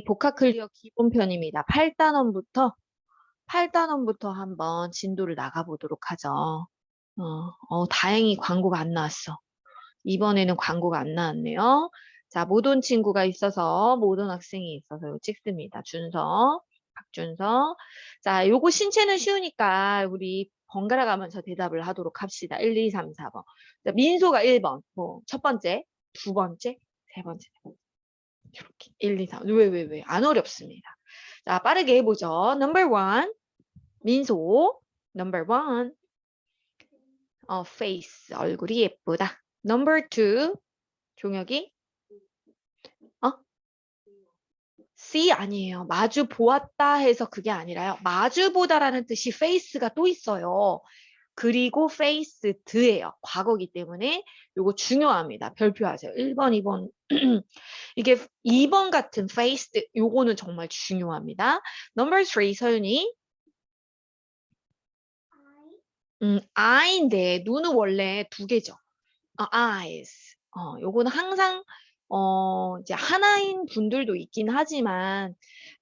우리 복합 클리어 기본편입니다. 8단원부터 8단원부터 한번 진도를 나가보도록 하죠. 어, 어, 다행히 광고가 안 나왔어. 이번에는 광고가 안 나왔네요. 자, 못온 친구가 있어서, 못온 학생이 있어서 찍습니다. 준서, 박준서. 자, 요거 신체는 쉬우니까 우리 번갈아 가면서 대답을 하도록 합시다. 1, 2, 3, 4번. 자, 민소가 1번, 뭐, 첫 번째, 두 번째, 세 번째. 이렇게 1, 2, 3. 왜, 왜, 왜? 안 어렵습니다. 자, 빠르게 해보죠. number one. 민소. number one. 어, face. 얼굴이 예쁘다. number two. 종혁이. 어? 아니에요. 마주 보았다 해서 그게 아니라요. 마주 보다라는 뜻이 face가 또 있어요. 그리고 faced예요. 과거기 때문에 요거 중요합니다. 별표하세요. 1번, 2번. 이게 2번 같은 faced 요거는 정말 중요합니다. number 3 서윤이 음, eye인데 눈은 원래 두 개죠. 어, eyes. 어, 요거는 항상 어, 이제 하나인 분들도 있긴 하지만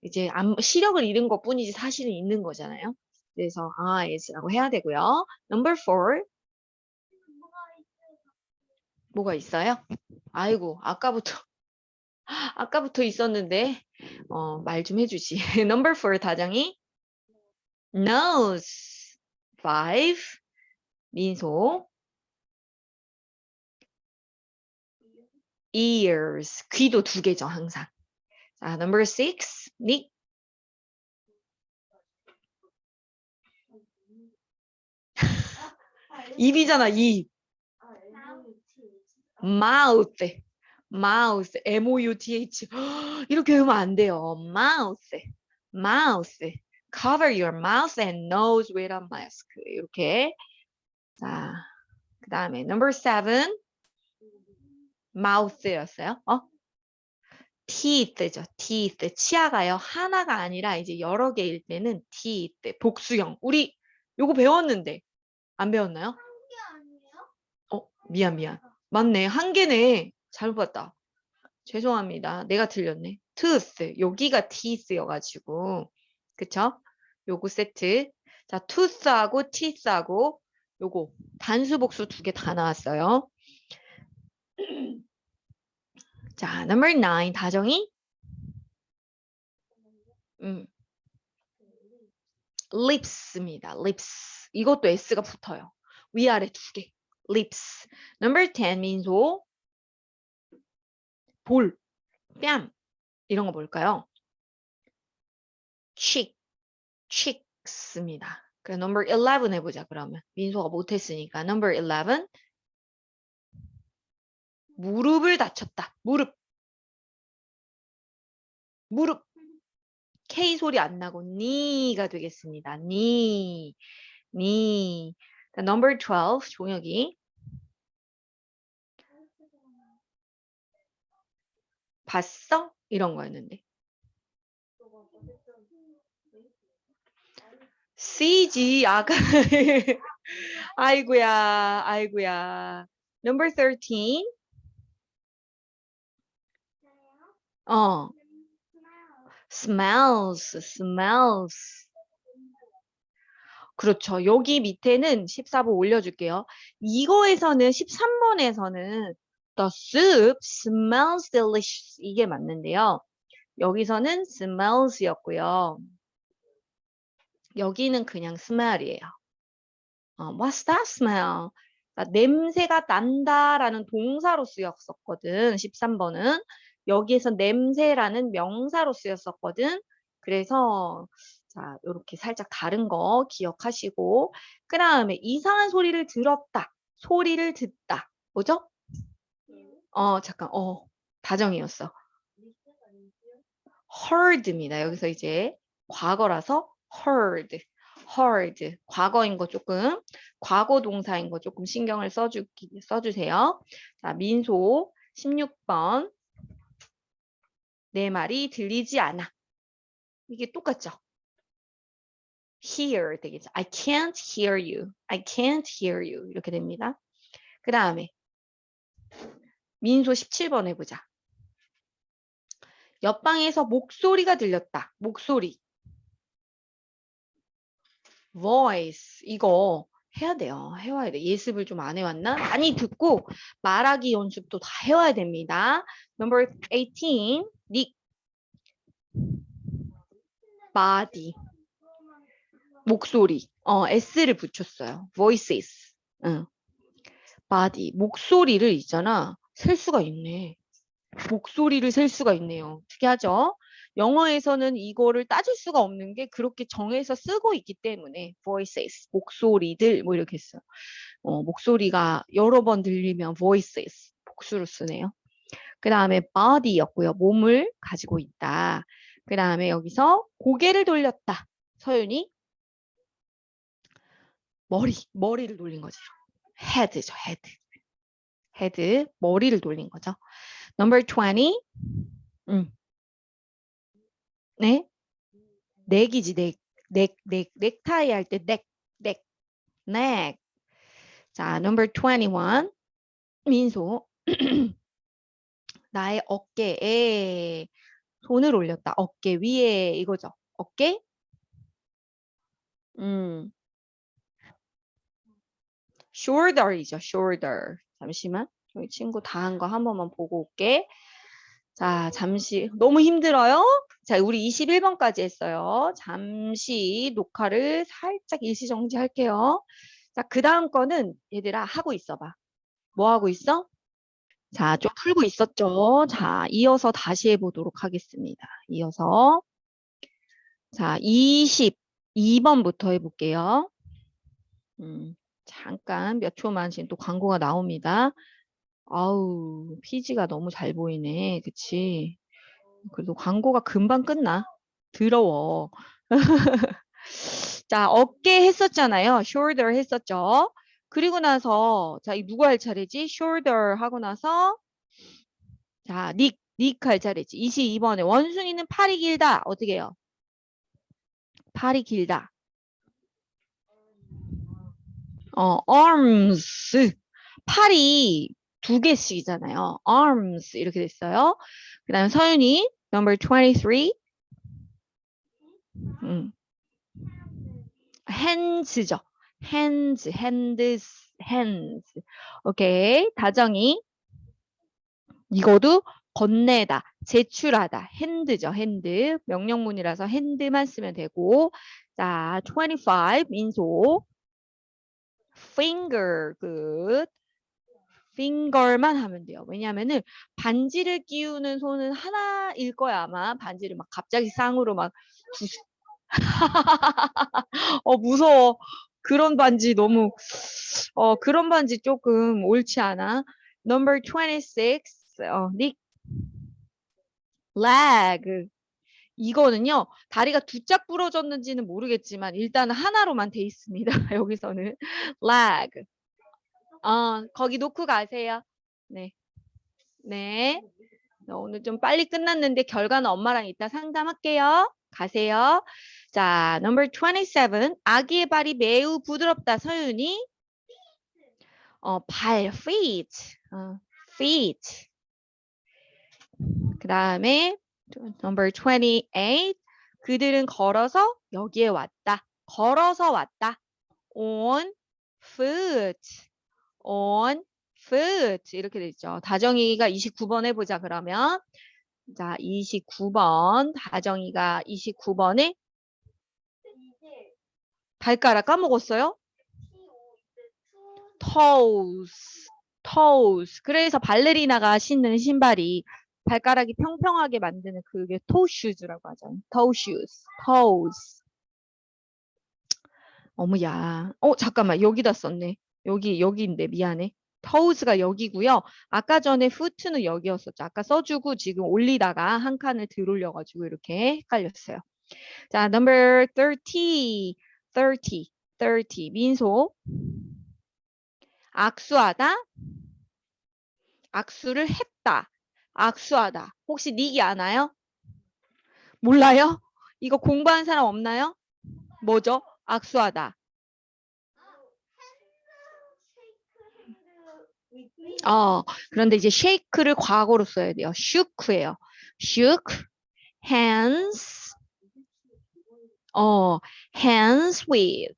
이제 안- 시력을 잃은 것 뿐이지 사실은 있는 거잖아요. 그래서 eyes라고 해야 되고요. number 4 뭐가 있어요? 아이고, 아까부터 아까부터 있었는데. 어, 말 좀 해주지. number 4 다정이. Nose. 5 민소. Ears. 귀도 두 개죠 항상. 자, number 6닉 입이잖아 입. mouth mouth m o u t h 이렇게 외우면 안 돼요. mouth mouth cover your mouth and nose with a mask 이렇게 자 그 다음에 number seven mouth였어요. 어? teeth죠. teeth 치아가요 하나가 아니라 이제 여러 개일 때는 teeth 복수형 우리 요거 배웠는데 안 배웠나요? 어 미안 미안. 맞네. 한 개네. 잘못 봤다. 죄송합니다. 내가 틀렸네. tooth. 여기가 teeth여가지고. 그쵸? 요거 세트. 자 tooth하고 teeth하고 요거 단수 복수 두 개 다 나왔어요. 자 number 9 다정이? 음. Lips입니다. lips 이것도 s가 붙어요. 위아래 두 개. lips. Number 10 민소 볼, 뺨. 이런 거 뭘까요? cheek, cheeks입니다. 그래 number 11 해보자 그러면. 민소가 못했으니까. number 11 무릎을 다쳤다. 무릎. 무릎 K 소리 안 나고 니가 되겠습니다. 니, 니. 자, number 12 종혁이 봤어? 이런 거였는데. CG 아까 아이고야 아이고야 number 13 어 smells smells 그렇죠 여기 밑에는 14번 올려줄게요 이거에서는 13번에서는 the soup smells delicious 이게 맞는데요 여기서는 smells였고요 여기는 그냥 smell이에요. 어, what's that smell? 그러니까 냄새가 난다라는 동사로 쓰였었거든. 13번은 여기에서 냄새라는 명사로 쓰였었거든. 그래서 자 이렇게 살짝 다른 거 기억하시고 그 다음에 이상한 소리를 들었다. 소리를 듣다. 뭐죠? 어 잠깐 어 다정이었어. heard입니다. 여기서 이제 과거라서 heard, heard. 과거인 거 조금, 과거 동사인 거 조금 신경을 써주, 써주세요. 자, 민소 16번. 내 말이 들리지 않아. 이게 똑같죠? hear 되겠죠. I can't hear you. I can't hear you. 이렇게 됩니다. 그 다음에 민소 17번 해보자. 옆방에서 목소리가 들렸다. 목소리. voice 이거 해야 돼요. 해와야 돼. 예습을 좀 안 해왔나? 많이 듣고 말하기 연습도 다 해와야 됩니다. Number 18. 닉. body. 목소리. 어, s를 붙였어요. voices. 응. body. 목소리를 있잖아. 셀 수가 있네. 목소리를 셀 수가 있네요. 특이하죠? 영어에서는 이거를 따질 수가 없는 게 그렇게 정해서 쓰고 있기 때문에 voices, 목소리들 뭐 이렇게 써요. 어, 목소리가 여러 번 들리면 voices, 복수로 쓰네요. 그 다음에 body였고요. 몸을 가지고 있다. 그 다음에 여기서 고개를 돌렸다. 서윤이 머리, 머리를 돌린 거죠. head죠, head. head, 머리를 돌린 거죠. Number 20. 음. 네? 넥이지, 넥. 넥, 넥, 넥타이 할 때 넥, 넥, 넥. 자, number 21. 민소. 나의 어깨에 손을 올렸다. 어깨 위에 이거죠. 어깨? 음. shoulder이죠. shoulder. 잠시만. 저희 친구 다 한 거 한 번만 보고 올게. 자, 잠시 너무 힘들어요? 자, 우리 21번까지 했어요. 잠시 녹화를 살짝 일시 정지할게요. 자, 그 다음 거는 얘들아 하고 있어 봐. 뭐 하고 있어? 자, 좀 풀고 있었죠? 자, 이어서 다시 해보도록 하겠습니다. 이어서. 자, 22번부터 해볼게요. 음, 잠깐 몇 초만 지금 또 광고가 나옵니다. 아우, 피지가 너무 잘 보이네. 그치? 그래도 광고가 금방 끝나. 더러워. 자, 어깨 했었잖아요. shoulder 했었죠. 그리고 나서, 자, 이 누가 할 차례지? shoulder 하고 나서, 자, 닉, 닉 할 차례지. 22번에 원숭이는 팔이 길다. 어떻게 해요? 팔이 길다. 어, arms. 팔이 두 개씩이잖아요. arms 이렇게 됐어요. 그 다음 서윤이 number 23. 음. hands죠. Hands, hands, hands. 오케이. 다정이 이거도 건네다, 제출하다, 핸드죠, 핸드. 명령문이라서 핸드만 쓰면 되고. 자, 25, 민소. finger, good. finger만 하면 돼요. 왜냐하면은 반지를 끼우는 손은 하나일 거야 아마 반지를 막 갑자기 쌍으로 막. 어 무서워 그런 반지 너무 어 그런 반지 조금 옳지 않아. Number 26 어, 닉 leg 이거는요 다리가 두 짝 부러졌는지는 모르겠지만 일단 하나로만 돼 있습니다. 여기서는 leg 어, 거기 놓고 가세요. 네. 네. 오늘 좀 빨리 끝났는데 결과는 엄마랑 이따 상담할게요. 가세요. 자, number 27. 아기의 발이 매우 부드럽다. 서윤이. 어, 발, feet. 어, feet. 그 다음에 number 28. 그들은 걸어서 여기에 왔다. 걸어서 왔다. on foot. on foot 이렇게 돼 있죠. 다정이가 29번 해보자 그러면 자 29번 다정이가 29번에 발가락 까먹었어요? toes toes 그래서 발레리나가 신는 신발이 발가락이 평평하게 만드는 그게 toe shoes라고 하잖아요. toe shoes, toes. 어머야. 어 잠깐만 여기다 썼네. 여기 여기인데 미안해. toes가 여기고요. 아까 전에 foot는 여기였었죠. 아까 써주고 지금 올리다가 한 칸을 들 올려가지고 이렇게 헷갈렸어요. 자, number 30, 30, 30. 민소. 악수하다. 악수를 했다. 악수하다. 혹시 닉이 아나요? 몰라요? 이거 공부한 사람 없나요? 뭐죠? 악수하다. 어, 그런데 이제 shake를 과거로 써야 돼요. shoo크예요. shook, hands 어 hands with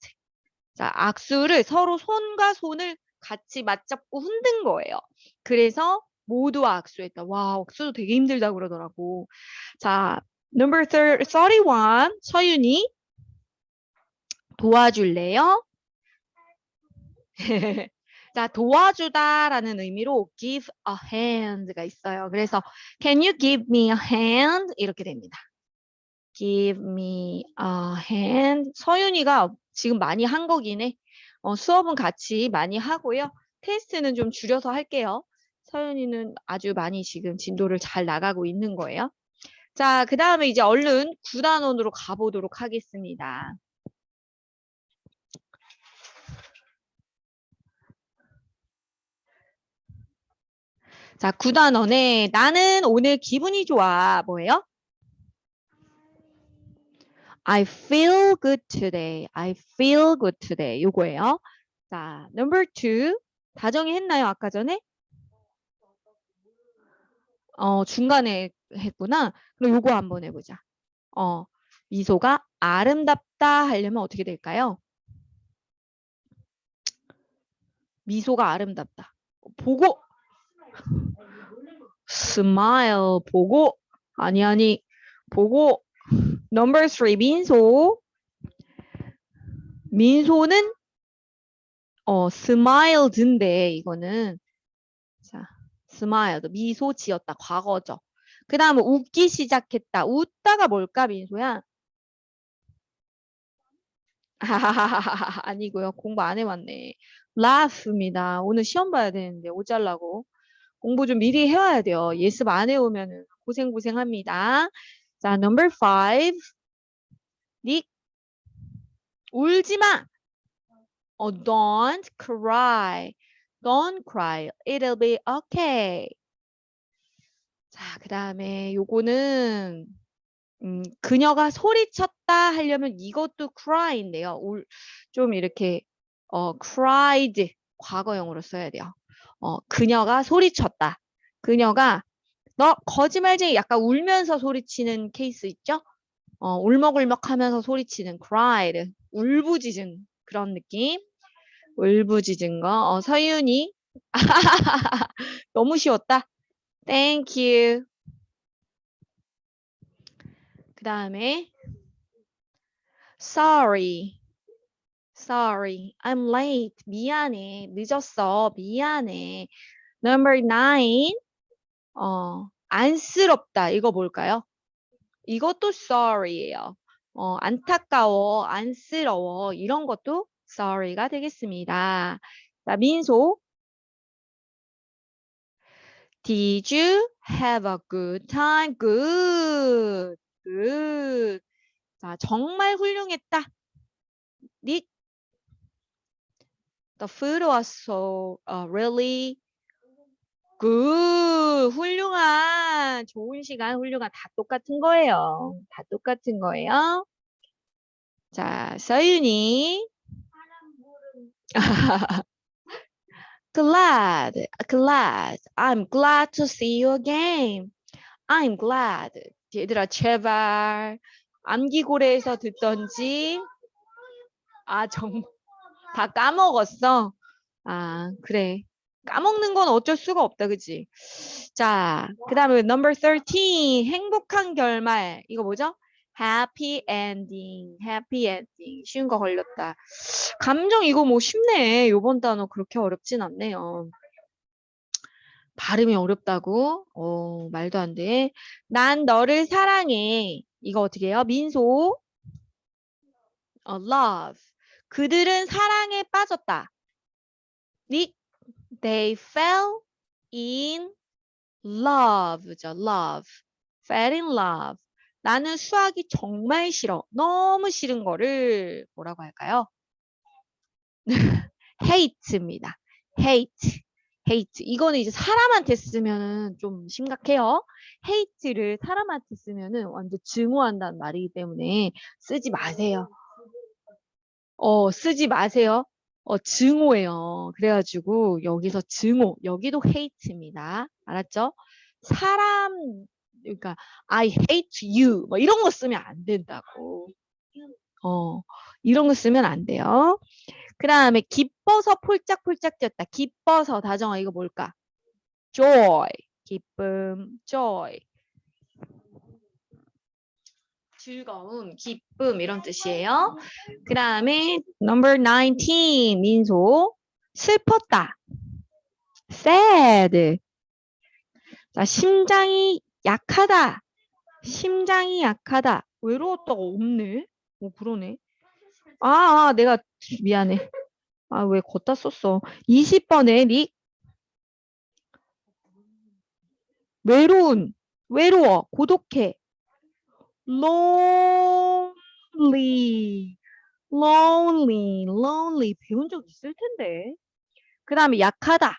자 악수를 서로 손과 손을 같이 맞잡고 흔든 거예요. 그래서 모두 악수했다. 와 악수도 되게 힘들다 그러더라고. 자 number 31 서윤이 도와줄래요? 자, 도와주다라는 의미로 give a hand가 있어요. 그래서 can you give me a hand? 이렇게 됩니다. Give me a hand. 서윤이가 지금 많이 한 거긴 해. 어, 수업은 같이 많이 하고요. 테스트는 좀 줄여서 할게요. 서윤이는 아주 많이 지금 진도를 잘 나가고 있는 거예요. 자, 그 다음에 이제 얼른 구단원으로 가보도록 하겠습니다. 자, 구단원에 나는 오늘 기분이 좋아. 뭐예요? I feel good today. I feel good today. 요거예요. 자, number two. 다정이 했나요? 아까 전에? 어, 중간에 했구나. 그럼 요거 한번 해보자. 어, 미소가 아름답다 하려면 어떻게 될까요? 미소가 아름답다. 보고 smile 보고 아니 아니 보고 number three 민소 민소는 어 smiled,인데 이거는 자 smiled 미소 지었다 과거죠. 그 다음에 웃기 시작했다. 웃다가 뭘까 민소야? 아니고요. 공부 안 해왔네. laugh입니다. 오늘 시험 봐야 되는데 오잘라고. 공부 좀 미리 해와야 돼요. 예습 안 해오면 고생고생합니다. 자, number five. 닉. 울지 마. 어, don't cry. Don't cry. It'll be okay. 자, 그 다음에 요거는 음, 그녀가 소리쳤다 하려면 이것도 cry인데요. 울, 좀 이렇게 어, cried 과거형으로 써야 돼요. 어, 그녀가 소리쳤다. 그녀가 너 거짓말쟁이 약간 울면서 소리치는 케이스 있죠? 어, 울먹울먹하면서 소리치는 cried 울부짖은 그런 느낌. 울부짖은 거. 어, 서윤이 너무 쉬웠다. Thank you. 그 다음에 sorry. Sorry, I'm late. 미안해. 늦었어. 미안해. Number nine. 어, 안쓰럽다. 이거 뭘까요? 이것도 sorry예요. 어, 안타까워, 안쓰러워. 이런 것도 sorry가 되겠습니다. 자, 민소. Did you have a good time? Good. Good. 자, 정말 훌륭했다. 닉 The food was so uh, really good. 훌륭한, 좋은 시간, 훌륭한 다 똑같은 거예요. 다 똑같은 거예요. 자, 서윤이. glad, glad. I'm glad to see you again. I'm glad. 얘들아, 제발. 암기고래에서 듣던지. 아, 정말. 다 까먹었어. 아, 그래. 까먹는 건 어쩔 수가 없다. 그치? 자, 그 다음에 number 13. 행복한 결말. 이거 뭐죠? happy ending. happy ending. 쉬운 거 걸렸다. 감정 이거 뭐 쉽네. 요번 단어 그렇게 어렵진 않네요. 발음이 어렵다고? 어, 말도 안 돼. 난 너를 사랑해. 이거 어떻게 해요? 민소. 어, love. 그들은 사랑에 빠졌다. They fell in love죠. love. fell in love. 나는 수학이 정말 싫어. 너무 싫은 거를 뭐라고 할까요? hate입니다. hate. hate. 이거는 이제 사람한테 쓰면은 좀 심각해요. hate를 사람한테 쓰면은 완전 증오한다는 말이기 때문에 쓰지 마세요. 어, 쓰지 마세요. 어, 증오예요. 그래가지고 여기서 증오, 여기도 hate입니다. 알았죠? 사람 그러니까 I hate you 뭐 이런 거 쓰면 안 된다고. 어, 이런 거 쓰면 안 돼요. 그 다음에 기뻐서 폴짝폴짝 뛰었다. 기뻐서 다정아 이거 뭘까? joy 기쁨 joy 즐거움 기쁨 이런 뜻이에요. 그 다음에 number 19 민소 슬펐다. sad 자 심장이 약하다. 심장이 약하다. 외로웠다가 없네. 오 그러네. 아, 아 내가 미안해. 아 왜 걷다 썼어. 20번에 릭 외로운 외로워 고독해 lonely. lonely. lonely. 배운 적 있을 텐데. 그 다음에 약하다.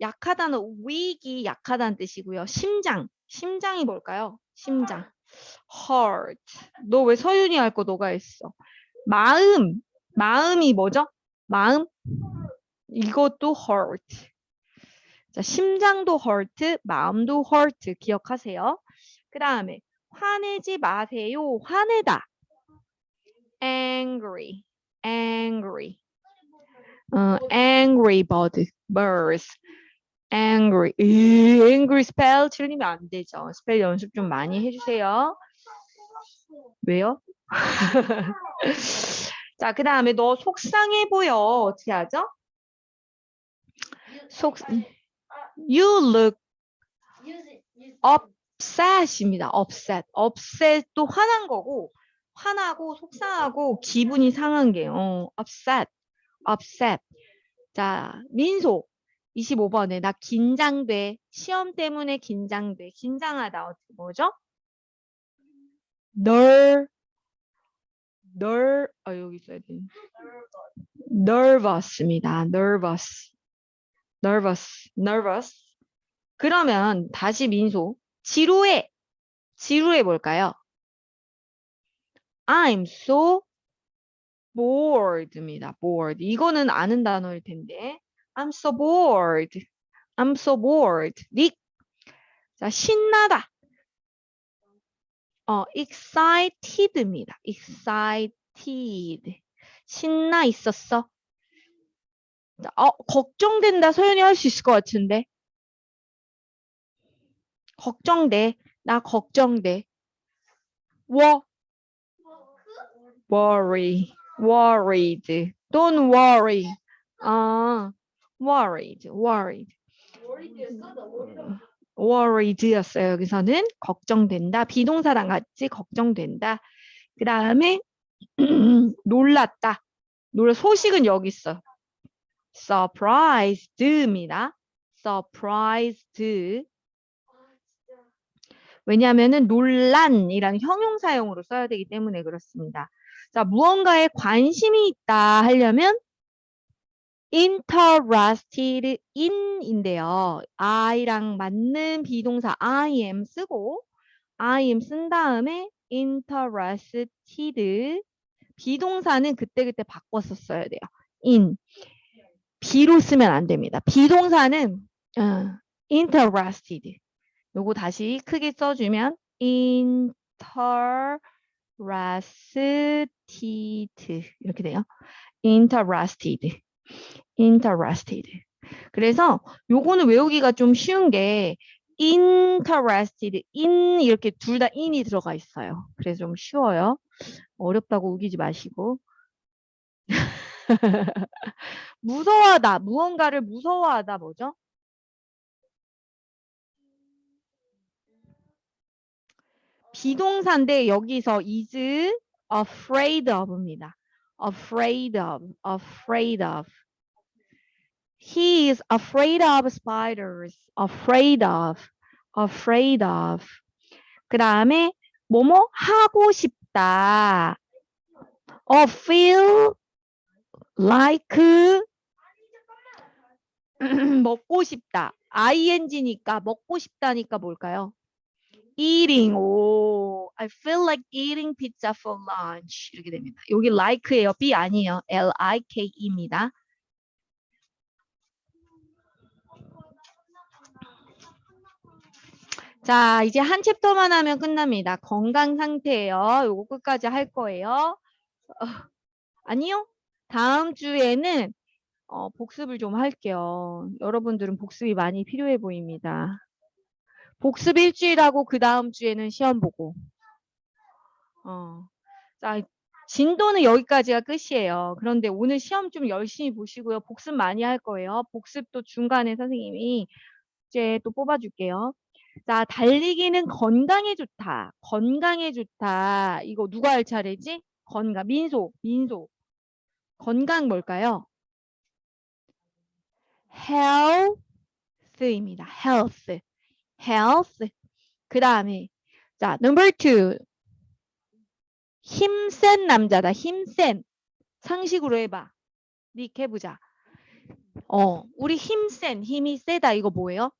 약하다는 weak이 약하다는 뜻이고요. 심장. 심장이 뭘까요? 심장. heart. 너 왜 서윤이 할 거 너가 했어? 마음. 마음이 뭐죠? 마음? 이것도 heart. 자, 심장도 hurt, 마음도 hurt 기억하세요. 그 다음에 화내지 마세요. 화내다. angry, angry. 어, angry bird, birds. angry. 으, angry spell 틀리면 안 되죠. 스펠 연습 좀 많이 해 주세요. 왜요? 자, 그 다음에 너 속상해 보여. 어떻게 하죠? 속, you look upset입니다. upset. upset도 화난 거고, 화나고, 속상하고, 기분이 상한 게, 어, upset, upset. 자, 민소. 25번에 나 긴장돼. 시험 때문에 긴장돼. 긴장하다. 뭐죠? 널, 널, 아, 여기 있어야 돼. nervous입니다. nervous. nervous, nervous. 그러면 다시 민소. 지루해. 지루해 볼까요? I'm so bored입니다. bored. 이거는 아는 단어일 텐데. I'm so bored. I'm so bored. 닉. 자, 신나다. 어, excited입니다. excited. 신나 있었어. 자, 어, 걱정된다. 소연이 할 수 있을 것 같은데. 걱정돼. 나 걱정돼. 워, worry, worried. Don't worry. 아, worried, worried. worried였어요. 여기서는 걱정된다. 비동사랑 같이 걱정된다. 그 다음에 놀랐다. 놀라 소식은 여기 있어. surprised입니다. surprised. 왜냐하면은 논란이라는 형용사용으로 써야 되기 때문에 그렇습니다. 자, 무언가에 관심이 있다 하려면 interested in인데요. I랑 맞는 비동사 I am 쓰고 I am 쓴 다음에 interested 비동사는 그때그때 바꿔서 써야 돼요. in B로 쓰면 안 됩니다. 비동사는 어, interested 요거 다시 크게 써주면 interested 이렇게 돼요. interested, interested. 그래서 요거는 외우기가 좀 쉬운 게 interested, in 이렇게 둘 다 in이 들어가 있어요. 그래서 좀 쉬워요. 어렵다고 우기지 마시고. 무서워하다, 무언가를 무서워하다 뭐죠? 비동사인데 여기서 is afraid of입니다. afraid of, afraid of. He is afraid of spiders. afraid of, afraid of. 그 다음에 뭐뭐 하고 싶다. 어, feel like 먹고 싶다. ing니까 먹고 싶다니까 뭘까요? Eating. 오, I feel like eating pizza for lunch. 이렇게 됩니다. 여기 like예요. B 아니에요. L-I-K-E입니다. 자, 이제 한 챕터만 하면 끝납니다. 건강 상태예요. 요거 끝까지 할 거예요. 어, 아니요. 다음 주에는 어, 복습을 좀 할게요. 여러분들은 복습이 많이 필요해 보입니다. 복습 일주일 하고 그 다음 주에는 시험 보고. 어. 자, 진도는 여기까지가 끝이에요. 그런데 오늘 시험 좀 열심히 보시고요. 복습 많이 할 거예요. 복습도 중간에 선생님이 이제 또 뽑아줄게요. 자, 달리기는 건강에 좋다. 건강에 좋다. 이거 누가 할 차례지? 건강. 민소, 민소. 건강 뭘까요? health입니다. health. Health. 그 다음에 자, number two. 힘센 남자다. 힘센. 상식으로 해봐. 닉 해보자. 어, 우리 힘센, 힘이 세다. 이거 뭐예요?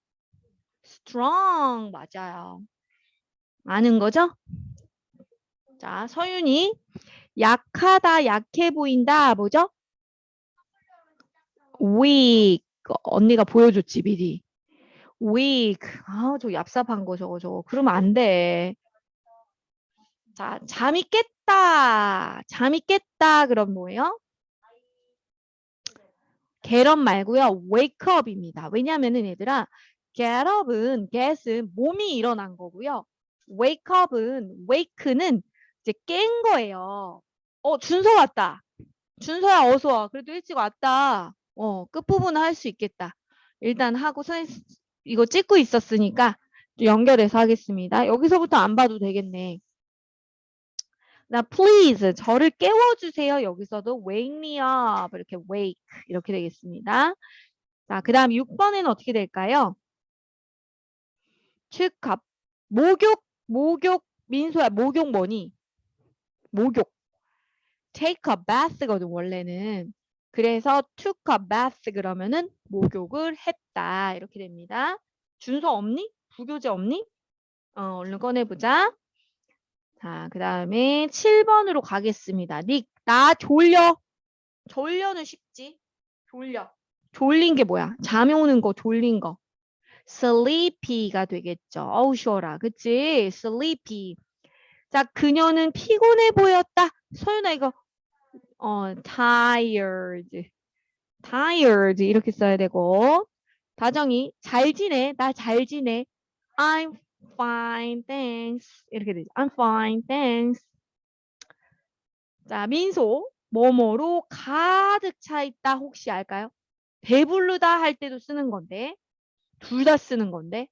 strong. 맞아요. 아는 거죠? 자, 서윤이. 약하다, 약해 보인다. 뭐죠? weak. 언니가 보여줬지, 미리. Weak. 아, 저 얍삽한 거 저거 저거. 그러면 안 돼. 자, 잠이 깼다. 잠이 깼다. 그럼 뭐예요? get 말고요. up입니다. 왜냐면은 얘들아, up은 get은 몸이 일어난 거고요. up은 wake는 이제 깬 거예요. 어, 준서 왔다. 준서야 어서 와. 그래도 일찍 왔다. 어, 끝부분은 할수 있겠다. 일단 하고 선생님 이거 찍고 있었으니까 좀 연결해서 하겠습니다. 여기서부터 안 봐도 되겠네. 나 please 저를 깨워주세요. 여기서도 wake me up 이렇게 wake 이렇게 되겠습니다. 자, 그 다음 6번에는 어떻게 될까요? 축합 목욕 목욕 민소야 목욕 뭐니? 목욕 take a bath거든 원래는 그래서 took a bath 그러면은 목욕을 했다 이렇게 됩니다. 준서 없니? 부교재 없니? 어, 얼른 꺼내보자. 자, 그 다음에 7번으로 가겠습니다. 닉, 나 졸려. 졸려는 쉽지? 졸려. 졸린 게 뭐야? 잠이 오는 거, 졸린 거. sleepy가 되겠죠. 어우, 쉬어라. 그치? sleepy. 자, 그녀는 피곤해 보였다. 소윤아, 이거, 어, tired. tired. 이렇게 써야 되고. 다정이, 잘 지내. 나 잘 지내. I'm fine, thanks. 이렇게 되죠. I'm fine, thanks. 자, 민소. 뭐뭐로 가득 차 있다. 혹시 알까요? 배부르다 할 때도 쓰는 건데. 둘 다 쓰는 건데.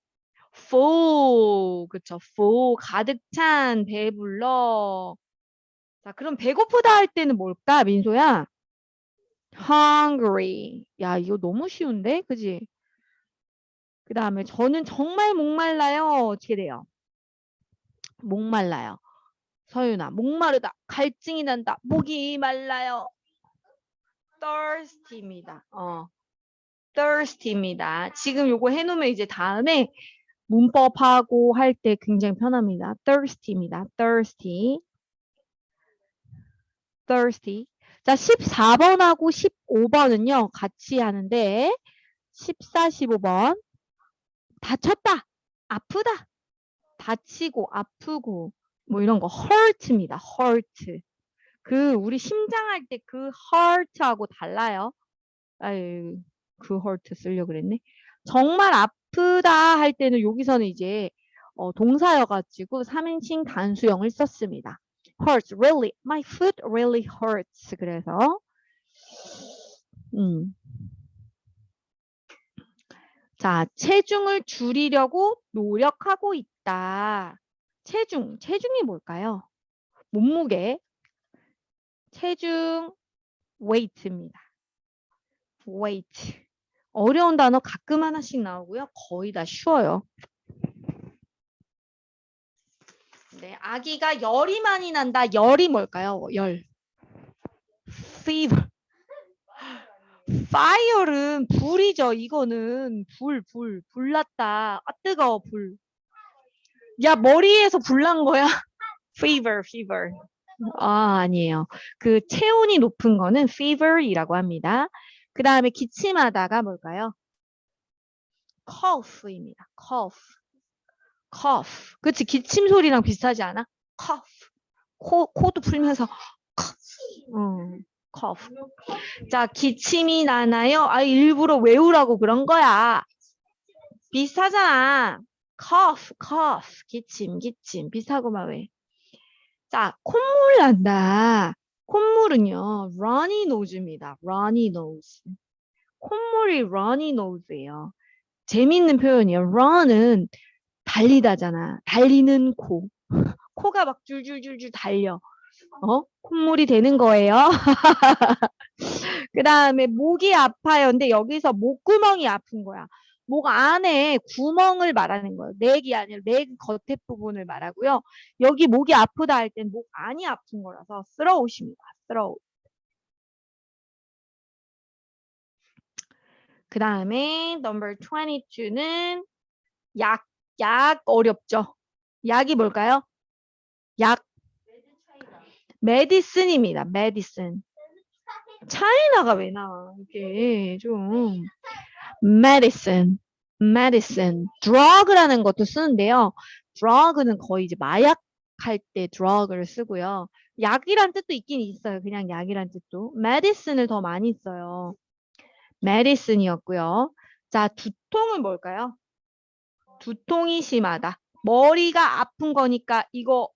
full. 그쵸. full. 가득 찬, 배불러. 자, 그럼 배고프다 할 때는 뭘까, 민소야? hungry. 야, 이거 너무 쉬운데? 그지? 그 다음에 저는 정말 목말라요. 어떻게 돼요? 목말라요. 서윤아, 목마르다. 갈증이 난다. 목이 말라요. thirsty입니다. 어, thirsty입니다. 지금 요거 해놓으면 이제 다음에 문법하고 할 때 굉장히 편합니다. thirsty입니다. thirsty. Thirsty. 자, 14번하고 15번은요, 같이 하는데, 14, 15번. 다쳤다. 아프다. 다치고, 아프고, 뭐 이런 거, hurt입니다. hurt. 그, 우리 심장할 때 그 hurt하고 달라요. 아유, 그 hurt 쓰려고 그랬네. 정말 아프다 할 때는 여기서는 이제, 어, 동사여가지고 3인칭 단수형을 썼습니다. Hurts really my foot really hurts. 그래서 음. 자 체중을 줄이려고 노력하고 있다. 체중 체중이 뭘까요? 몸무게. 체중 weight입니다. weight. 어려운 단어 가끔 하나씩 나오고요. 거의 다 쉬워요 네, 아기가 열이 많이 난다. 열이 뭘까요? 열. fever. fire는 불이죠. 이거는 불, 불, 불났다. 아 뜨거워, 불. 야, 머리에서 불 난 거야? fever, fever. 아, 아니에요. 그 체온이 높은 거는 fever이라고 합니다. 그 다음에 기침하다가 뭘까요? cough입니다. cough. Cough. 그치 기침 소리랑 비슷하지 않아? cough. 코 코도 풀면서 cough. 음, cough. 자, 기침이 나나요? 아, 일부러 외우라고 그런 거야. 비슷하잖아. cough, cough. 기침, 기침. 비슷하고만 왜. 자, 콧물 난다. 콧물은요, runny nose입니다. runny nose. 콧물이 runny nose예요. 재밌는 표현이에요. run은 달리다잖아. 달리는 코. 코가 막 줄줄줄줄 달려. 어? 콧물이 되는 거예요. 그 다음에 목이 아파요. 근데 여기서 목구멍이 아픈 거야. 목 안에 구멍을 말하는 거예요. 넥이 아니라 넥 겉에 부분을 말하고요. 여기 목이 아프다 할 땐 목 안이 아픈 거라서 throat입니다. throat. 그 다음에 number 22는 약, 약 어렵죠? 약이 뭘까요? 약, 메디슨입니다. 메디슨. 차이나가 왜 나와? 이게 좀 medicine, medicine, drug라는 것도 쓰는데요. drug는 거의 이제 마약 할 때 drug를 쓰고요. 약이란 뜻도 있긴 있어요. 그냥 약이란 뜻도. medicine을 더 많이 써요. medicine이었고요. 자, 두통은 뭘까요? 두통이 심하다. 머리가 아픈 거니까 이거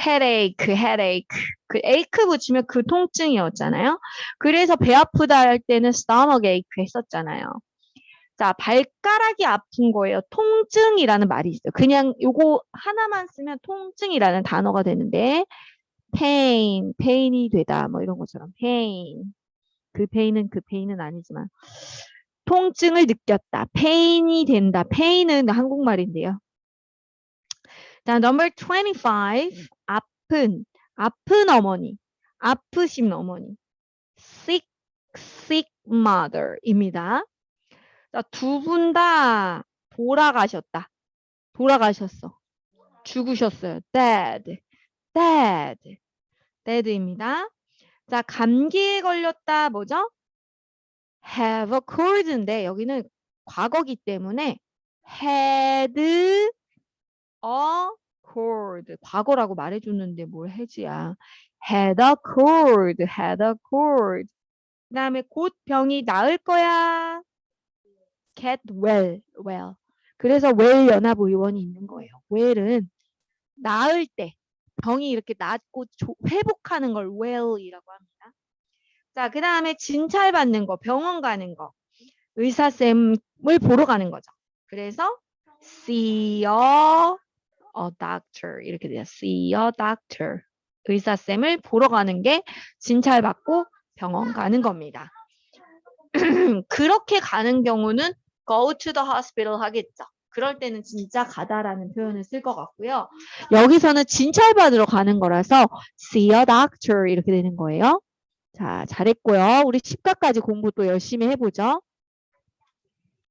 headache, headache. 그 ache 붙이면 그 통증이었잖아요. 그래서 배 아프다 할 때는 stomach ache 했었잖아요. 자, 발가락이 아픈 거예요. 통증이라는 말이 있어요. 그냥 요거 하나만 쓰면 통증이라는 단어가 되는데 pain, pain이 되다 뭐 이런 것처럼 pain. 그 pain은 그 pain은 아니지만 통증을 느꼈다. pain이 된다. pain은 한국말인데요. 자, number 25. 아픈, 아픈 어머니, 아프신 어머니. sick, sick mother입니다. 자, 두 분 다 돌아가셨다. 돌아가셨어. 죽으셨어요. dead, dead, dead입니다. 자, 감기에 걸렸다. 뭐죠? Have a cold인데 여기는 과거기 때문에 had a cold 과거라고 말해줬는데 뭘 해지야? had a cold had a cold 그 다음에 곧 병이 나을 거야. get well well. 그래서 well 연합 의원이 있는 거예요. well은 나을 때 병이 이렇게 낫고 조- 회복하는 걸 well이라고 합니다 자, 그 다음에 진찰 받는 거, 병원 가는 거, 의사쌤을 보러 가는 거죠. 그래서 see a doctor 이렇게 돼요. see a doctor. 의사쌤을 보러 가는 게 진찰 받고 병원 가는 겁니다. 그렇게 가는 경우는 go to the hospital 하겠죠. 그럴 때는 진짜 가다라는 표현을 쓸 것 같고요. 여기서는 진찰 받으러 가는 거라서 see a doctor 이렇게 되는 거예요. 자, 잘했고요. 우리 10가까지 공부 또 열심히 해보죠.